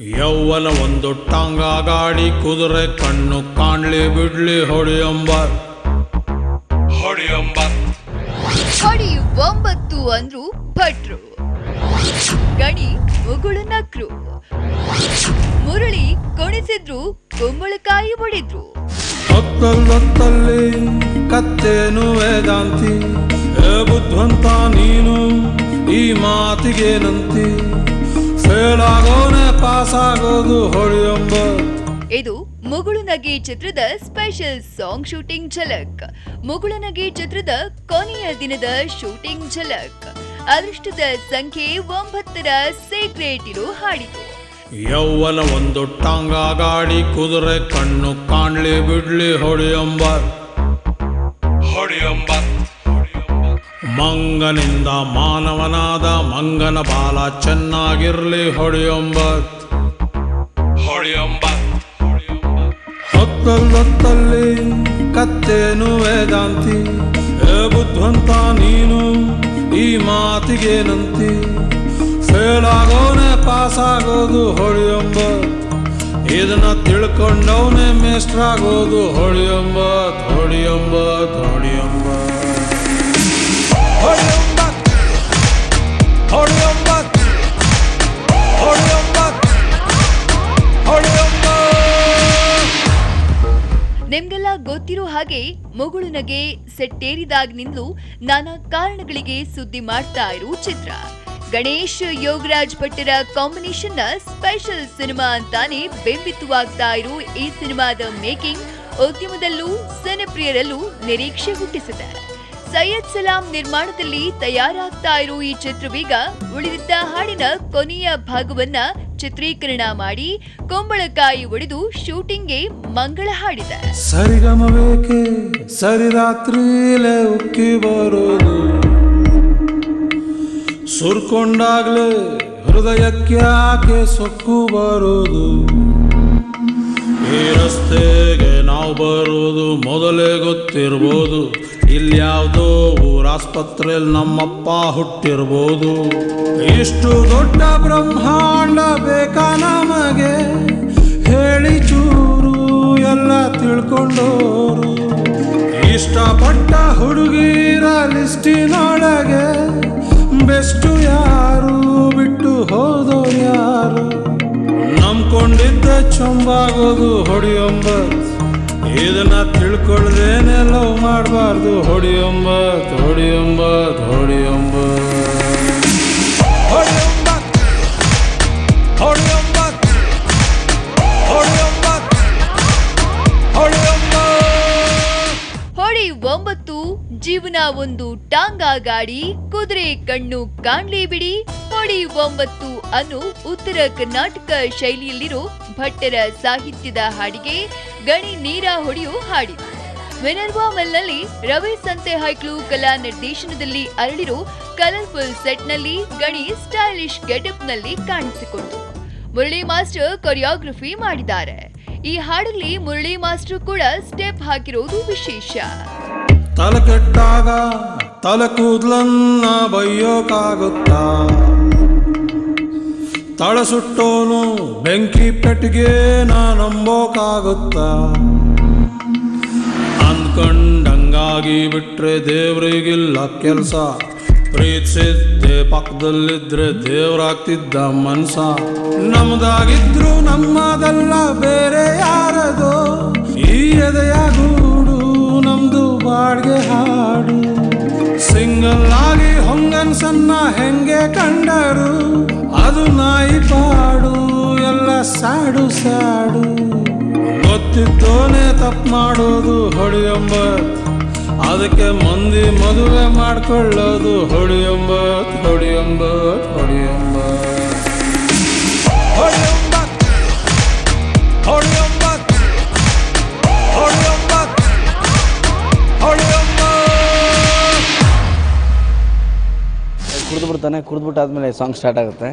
ಯೌವನ ಒಂದು ಟಾಂಗ ಗಾಡಿ ಕುದುರೆ ಕಣ್ಣು ಕಾಣ್ಲಿ ಬಿಡ್ಲಿ ಹೊಡಿಯಂಬ ಹೊಡಿಯಂಬ ಹೊಡಿ ಒಂಬತ್ತು ಅಂದ್ರು ಭಟ್ರು. ಗಣಿ ಮುಗುಳು ನಕ್ರು. ಮುರಳಿ ಕೊಣಿಸಿದ್ರು ಕುಂಬಳಕಾಯಿ ಹೊಡಿದ್ರು. ಹೊತ್ತಲ್ಲೊತ್ತಲ್ಲಿ ಕತ್ತೇನು ವೇದಾಂತಿ. ಏ ಬುದ್ಧಂತ ನೀನು ಈ ಮಾತಿಗೇನಂತಿ ಫೇಲ್ ಆಗೋನೆ ಹೊಳೆಯೊಂಬ. ಇದು ಮುಗುಳು ನಗಿ ಚಿತ್ರದ ಸ್ಪೆಷಲ್ ಸಾಂಗ್ ಶೂಟಿಂಗ್ ಝಲಕ್. ಮುಗುಳು ನಗಿ ಚಿತ್ರದ ಕೊನೆಯ ದಿನದ ಶೂಟಿಂಗ್ ಝಲಕ್. ಅದೃಷ್ಟದ ಸಂಖ್ಯೆ ಒಂಬತ್ತರ ಸೀಕ್ರೆಟ್ ಇರೋ ಹಾಡಿತು. ಯೌವನ ಒಂದು ಟಾಂಗ ಗಾಡಿ ಕುದುರೆ ಕಣ್ಣು ಕಾಣ್ಲಿ ಬಿಡ್ಲಿ ಹೊಡಿಯಂಬ ಮಂಗನಿಂದ ಮಾನವನಾದ ಮಂಗನ ಬಾಲ ಚೆನ್ನಾಗಿರ್ಲಿ ಹೊಡೆಯೊಂಬತ್. ಹೊಡೆಯೊಂಬತ್. ಹೊತ್ತಲ್ಲೊತ್ತಲ್ಲಿ ಕತ್ತೇನು ವೇದಾಂತಿ ಏ ಬುದ್ಧಂತ ನೀನು ಈ ಮಾತಿಗೇನಂತಿ ಫೇಲ್ ಆಗೋನೆ ಪಾಸ್ ಆಗೋದು ಹೊಳೆಯೊಂಬತ್. ಇದನ್ನ ತಿಳ್ಕೊಂಡವನೇ ಮೇಸ್ಟ್ರಾಗೋದು ಹೊಳಿಯಂಬ ಹೊಳೆಯೊಂಬತ್ ಹೊಡಿಯಂಬ ನಿಮ್ಗೆಲ್ಲ ಗೊತ್ತಿರೋ ಹಾಗೆ ಮುಗುಳು ನಗೆ ಸೆಟ್ಟೇರಿದಾಗಿನಿಂದಲೂ ನಾನಾ ಕಾರಣಗಳಿಗೆ ಸುದ್ದಿ ಮಾಡ್ತಾ ಇರೋ ಚಿತ್ರ. ಗಣೇಶ್ ಯೋಗರಾಜ್ ಭಟ್ಟರ ಕಾಂಬಿನೇಷನ್ನ ಸ್ಪೆಷಲ್ ಸಿನಿಮಾ ಅಂತಾನೆ ಬಿಂಬಿತವಾಗ್ತಾ ಇರೋ ಈ ಸಿನಿಮಾದ ಮೇಕಿಂಗ್ ಉದ್ಯಮದಲ್ಲೂ ಜನಪ್ರಿಯರಲ್ಲೂ ನಿರೀಕ್ಷೆ ಹುಟ್ಟಿಸಿದೆ. ಸೈಯದ್ ಸಲಾಂ ನಿರ್ಮಾಣದಲ್ಲಿ ತಯಾರಾಗ್ತಾ ಇರೋ ಈ ಚಿತ್ರವೀಗ ಉಳಿದಿದ್ದ ಹಾಡಿನ ಕೊನೆಯ ಭಾಗವನ್ನ ಚಿತ್ರೀಕರಣ ಮಾಡಿ ಕುಂಬಳಕಾಯಿ ಒಡೆದು ಶೂಟಿಂಗ್ಗೆ ಮಂಗಳ ಹಾಡಿದೆ. ಸರಿಗಮಬೇಕೆ ಸರಿ ರಾತ್ರಿಲೇ ಉಕ್ಕಿ ಬರೋದು. ಸುರ್ಕೊಂಡಾಗ್ಲೇ ಹೃದಯಕ್ಕೆ ಯಾಕೆ ಸೊಕ್ಕು ಬರೋದು. ಈ ರಸ್ತೆಗೆ ನಾವು ಬರೋದು ಮೊದಲೇ ಗೊತ್ತಿರ್ಬೋದು. ಇಲ್ಲಿ ಯಾವುದೋ ಊರಾಸ್ಪತ್ರೆಯಲ್ಲಿ ನಮ್ಮಪ್ಪ ಹುಟ್ಟಿರ್ಬೋದು. ಇಷ್ಟು ದೊಡ್ಡ ಬ್ರಹ್ಮಾಂಡ ಬೇಕಾ ನಮಗೆ? ಹೇಳಿ ಚೂರು ಎಲ್ಲ ತಿಳ್ಕೊಂಡೋರು. ಇಷ್ಟಪಟ್ಟ ಹುಡುಗಿರ ಲಿಸ್ಟಿನೊಳಗೆ ಬೆಸ್ಟು ಯಾರು, ಬಿಟ್ಟು ಹೋದೋರು ಯಾರು? ನಂಬ್ಕೊಂಡಿದ್ದ ಚೊಂಬಾಗೋದು ಹೊಡಿಯೊಂಬ ಇದನ್ನ ತಿಳ್ಕೊಳ್ದೇನೆ ಮಾಡಬಾರ್ದು ಹೊಡಿಯೊಂಬ ಹೊಡಿಯೊಂಬತ್ ಹೊಡಿಯೊಂಬತ್ ಹೊಡಿಯೊಂಬತ್ ಹೊಡಿಯೊಂಬತ್ ಹೊಡಿಯೊಂಬತ್ ಹೊಡಿಯೊಂಬತ್ ಹೊಡಿ ಒಂಬತ್ತು ಜೀವನ ಒಂದು ಟಾಂಗಾ ಗಾಡಿ ಕುದುರೆ ಕಣ್ಣು ಕಾಣ್ಲಿ ಬಿಡಿ. ಹೊಡಿ ಒಂಬತ್ತು ಅನ್ನು ಉತ್ತರ ಕರ್ನಾಟಕ ಶೈಲಿಯಲ್ಲಿರೋ ಭಟ್ಟರ ಸಾಹಿತ್ಯದ ಹಾಡಿಗೆ ಗಣಿ ನೀರ ಹೊಡೆಯು ಹಾಡಿತು ಮಿನರ್ವಾ ನಲ್ಲಿ ರವಿ ಸಂತೆ ಹೈಕ್ಲು ಕಲಾ ನಿರ್ದೇಶನದಲ್ಲಿ ಅರಳಿರೋ ಕಲರ್ಫುಲ್ ಸೆಟ್ನಲ್ಲಿ ಗಣಿ ಸ್ಟೈಲಿಶ್ ಗೆಟಪ್ನಲ್ಲಿ ಕಾಣಿಸಿಕೊಂಡು ಮುರಳಿ ಮಾಸ್ಟರ್ ಕೊರಿಯೋಗ್ರಫಿ ಮಾಡಿದ್ದಾರೆ ಈ ಹಾಡಲ್ಲಿ ಮುರಳಿ ಮಾಸ್ಟರ್ ಕೂಡ ಸ್ಟೆಪ್ ಹಾಕಿರೋದು ವಿಶೇಷ. ತಲೆ ಕೂದ್ಲನ್ನ ಬೈಯೋಕಾಗುತ್ತಾ? ತಳ ಸುಟ್ಟೋನು ಬೆಂಕಿ ಪೆಟ್ಟಿಗೆ ನಾ ನಂಬೋಕಾಗುತ್ತಾ? ಅಂದ್ಕಂಡಂಗಾಗಿ ಬಿಟ್ರೆ ದೇವ್ರಿಗಿಲ್ಲ ಕೆಲ್ಸ. ಪ್ರೀತಿಸಿದ್ದೆ ಪಕ್ಕದಲ್ಲಿದ್ರೆ ದೇವ್ರಾಗ್ತಿದ್ದ ಮನ್ಸ. ನಮ್ದಾಗಿದ್ರು ನಮ್ಮದಲ್ಲ ಬೇರೆ ಯಾರದೋ? ಈ ಎದೆಯ ಗೂಡು ನಮ್ದು ಬಾಡ್ಗೆ ಹಾಡು. ಸಿಂಗಲ್ ಆಗಿ ಹೊಂಗನ್ಸನ್ನ ಹೆಂಗೆ ಕಂಡರು? ಅದು ನಾಯಿ ಪಾಡು, ಎಲ್ಲ ಸಾಡು ಸಾಡು. ಗೊತ್ತಿದ್ದೋನೆ ತಪ್ಪು ಮಾಡೋದು ಹೊಡಿಯೊಂಬತ್ ಅದಕ್ಕೆ ಮಂದಿ ಮದುವೆ ಮಾಡ್ಕೊಳ್ಳೋದು ಹೊಡಿಯೊಂಬತ್ ಹೊಡಿಯೊಂಬತ್ ಹೊಡಿಯೊಂಬತ್ ಹೊಡಿಯೊಂಬತ್ ಹೊಡಿಯೊಂಬತ್ ಕುಡಿದ್ಬಿಟ್ಟು ಆದಮೇಲೆ ಸಾಂಗ್ ಸ್ಟಾರ್ಟ್ ಆಗುತ್ತೆ.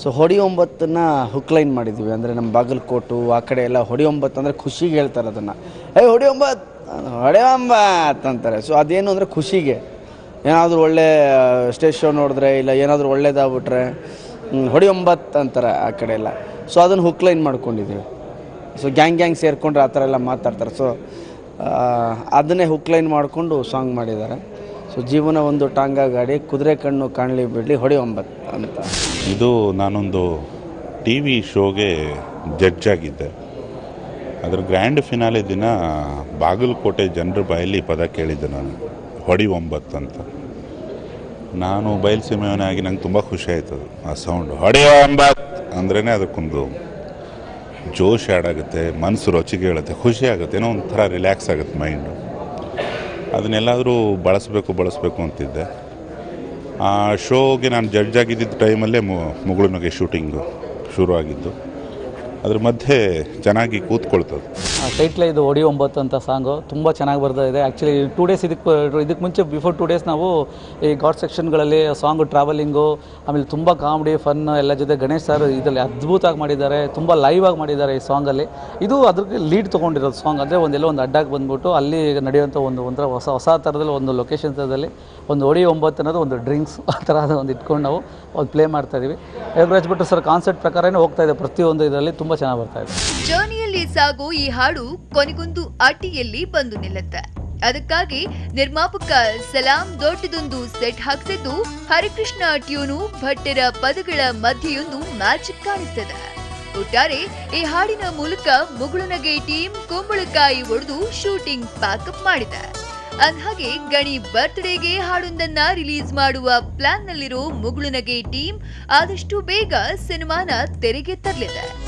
ಸೊ ಹೊಡಿ ಒಂಬತ್ತನ್ನು ಹುಕ್ ಲೈನ್ ಮಾಡಿದ್ವಿ. ಅಂದರೆ ನಮ್ಮ ಬಾಗಲಕೋಟು, ಆ ಕಡೆ ಎಲ್ಲ ಹೊಡಿ ಒಂಬತ್ತು ಅಂದರೆ ಖುಷಿಗೆ ಹೇಳ್ತಾರೆ ಅದನ್ನು. ಏಯ್, ಹೊಡಿ ಒಂಬತ್ತು ಹೊಡೆ ಒಂಬತ್ತು ಅಂತಾರೆ. ಸೊ ಅದೇನು ಅಂದರೆ ಖುಷಿಗೆ. ಏನಾದರೂ ಒಳ್ಳೆ ಸ್ಟೇಜ್ ಶೋ ನೋಡಿದ್ರೆ ಇಲ್ಲ ಏನಾದರೂ ಒಳ್ಳೇದಾಗ್ಬಿಟ್ರೆ ಹೊಡಿ ಒಂಬತ್ತು ಅಂತಾರೆ ಆ ಕಡೆ ಎಲ್ಲ. ಸೊ ಅದನ್ನು ಹುಕ್ ಲೈನ್ ಮಾಡ್ಕೊಂಡಿದ್ದೀವಿ ಸೊ ಗ್ಯಾಂಗ್ ಗ್ಯಾಂಗ್ ಸೇರಿಕೊಂಡ್ರೆ ಆ ಥರ ಎಲ್ಲ ಮಾತಾಡ್ತಾರೆ. ಸೊ ಅದನ್ನೇ ಹುಕ್ ಲೈನ್ ಮಾಡಿಕೊಂಡು ಸಾಂಗ್ ಮಾಡಿದ್ದಾರೆ. ಸೊ ಜೀವನ ಒಂದು ಟಾಂಗ ಗಾಡಿ, ಕುದುರೆ ಕಣ್ಣು, ಕಾಣಲಿ ಬಿಡಲಿ, ಹೊಡಿ ಒಂಬತ್ತು ಅಂತ. ಇದು ನಾನೊಂದು ಟಿ ವಿ ಶೋಗೆ ಜಡ್ಜ್ ಆಗಿದ್ದೆ. ಅದರ ಗ್ರ್ಯಾಂಡ್ ಫಿನಾಲೆ ದಿನ ಬಾಗಲಕೋಟೆ ಜನರ ಬಾಯಲ್ಲಿ ಪದ ಕೇಳಿದ್ದೆ ನಾನು. ಹೊಡಿ ಒಂಬತ್ತು ಅಂತ. ನಾನು ಬಯಲುಸೀಮೆಯವನಾಗಿ ನಂಗೆ ತುಂಬ ಖುಷಿ ಆಯ್ತು ಅದು, ಆ ಸೌಂಡ್ ಹೊಡಿ ಒಂಬತ್ತು ಅಂದ್ರೇ ಅದಕ್ಕೊಂದು ಜೋಶ್ ಆಡಾಗುತ್ತೆ ಮನಸ್ಸು ರೊಚ್ಚಿಗೆ ಹೇಳುತ್ತೆ, ಖುಷಿ ಆಗುತ್ತೆ, ಏನೋ ಒಂಥರ ರಿಲ್ಯಾಕ್ಸ್ ಆಗುತ್ತೆ ಮೈಂಡು ಅದನ್ನೆಲ್ಲಾದರೂ ಬಳಸಬೇಕು ಬಳಸಬೇಕು ಅಂತಿದ್ದೆ. ಆ ಶೋಗೆ ನಾನು ಜಡ್ಜ್ ಆಗಿದ್ದಿದ್ದ ಟೈಮಲ್ಲೇ ಮು, ಮುಗುಳುನಗೆ ಶೂಟಿಂಗು ಶುರು ಆಗಿದ್ದು ಅದ್ರ ಮಧ್ಯೆ ಚೆನ್ನಾಗಿ ಕೂತ್ಕೊಳ್ತದೆ. ಟೈಟ್ಲ ಇದು ಒಡಿ ಒಂಬತ್ತು ಅಂತ ಸಾಂಗು. ತುಂಬ ಚೆನ್ನಾಗಿ ಬರ್ತಾ ಇದೆ. ಆ್ಯಕ್ಚುಲಿ ಟೂ ಡೇಸ್ ಇದಕ್ಕೆ ಇದಕ್ಕೆ ಮುಂಚೆ ಬಿಫೋರ್ ಟೂ ಡೇಸ್ ನಾವು ಈ ಗಾಡ್ ಸೆಕ್ಷನ್ಗಳಲ್ಲಿ ಸಾಂಗು ಟ್ರಾವೆಲಿಂಗು ಆಮೇಲೆ ತುಂಬ ಕಾಮಿಡಿ ಫನ್ ಎಲ್ಲ ಜೊತೆ ಗಣೇಶ್ ಸರ್ ಇದರಲ್ಲಿ ಅದ್ಭುತವಾಗಿ ಮಾಡಿದ್ದಾರೆ. ತುಂಬ ಲೈವ್ ಆಗಿ ಮಾಡಿದ್ದಾರೆ ಈ ಸಾಂಗಲ್ಲಿ. ಇದು ಅದಕ್ಕೆ ಲೀಡ್ ತೊಗೊಂಡಿರೋದು ಸಾಂಗ್ ಅಂದರೆ ಒಂದೆಲ್ಲ ಒಂದು ಅಡ್ಡಾಗಿ ಬಂದ್ಬಿಟ್ಟು ಅಲ್ಲಿ ನಡೆಯುವಂಥ ಒಂದು, ಒಂಥರ ಹೊಸ ಹೊಸ ಥರದಲ್ಲಿ ಒಂದು ಲೊಕೇಶನ್ ಥರದಲ್ಲಿ ಒಂದು ಒಡಿ ಒಂಬತ್ತು ಅನ್ನೋದು ಒಂದು ಡ್ರಿಂಕ್ಸ್ ಆ ಥರ ಒಂದು ಇಟ್ಕೊಂಡು ನಾವು ಒಂದು ಪ್ಲೇ ಮಾಡ್ತಾ ಇದೀವಿ. ಯೋಗರಾಜ್ ಭಟ್ರು ಸರ್ ಕಾನ್ಸೆಪ್ಟ್ ಪ್ರಕಾರನೇ ಹೋಗ್ತಾ ಇದೆ ಪ್ರತಿಯೊಂದು ಇದರಲ್ಲಿ. ತುಂಬ ಚೆನ್ನಾಗಿ ಬರ್ತಾ ಇದೆ. ಜರ್ನಿಯಲ್ಲಿ ಸಾಗೋ ಈ ಹಾಡು ಕೊನೆಗೊಂದು ಅಟ್ಟಿಯಲ್ಲಿ ಬಂದು ನಿಲ್ಲುತ್ತೆ. ಅದಕ್ಕಾಗಿ ನಿರ್ಮಾಪಕ ಸಲಾಂ ದೊಡ್ಡದೊಂದು ಸೆಟ್ ಹಾಕ್ಸಿದ್ದು ಹರಿಕೃಷ್ಣ ಟ್ಯೂನು ಭಟ್ಟರ ಪದಗಳ ಮಧ್ಯೆಯೊಂದು ಮ್ಯಾಜಿಕ್ ಕಾಣಿಸ್ತದೆ. ಒಟ್ಟಾರೆ ಈ ಹಾಡಿನ ಮೂಲಕ ಮುಗುಳುನಗೆ ಟೀಮ್ ಕುಂಬಳಕಾಯಿ ಒಡೆದು ಶೂಟಿಂಗ್ ಪ್ಯಾಕಪ್ ಮಾಡಿದೆ. ಅಂದ್ಹಾಗೆ ಗಣಿ ಬರ್ತ್ಡೇಗೆ ಹಾಡೊಂದನ್ನ ರಿಲೀಸ್ ಮಾಡುವ ಪ್ಲಾನ್ ನಲ್ಲಿರೋ ಮುಗುಳುನಗೆ ಟೀಮ್ ಆದಷ್ಟು ಬೇಗ ಸಿನಿಮಾನ ತೆರೆಗೆ ತರಲಿದೆ.